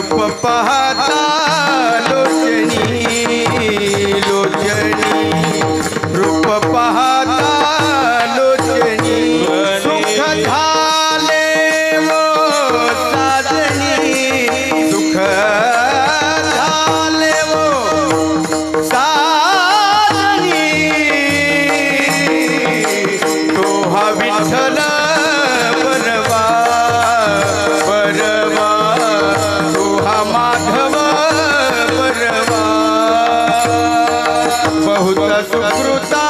रूप पहाता लोचनी लोचनी, रूप पहाता लोचनी। सुख झाले वो साधनी सुख झाले वो साधनी तो विठ्ठल सुकृता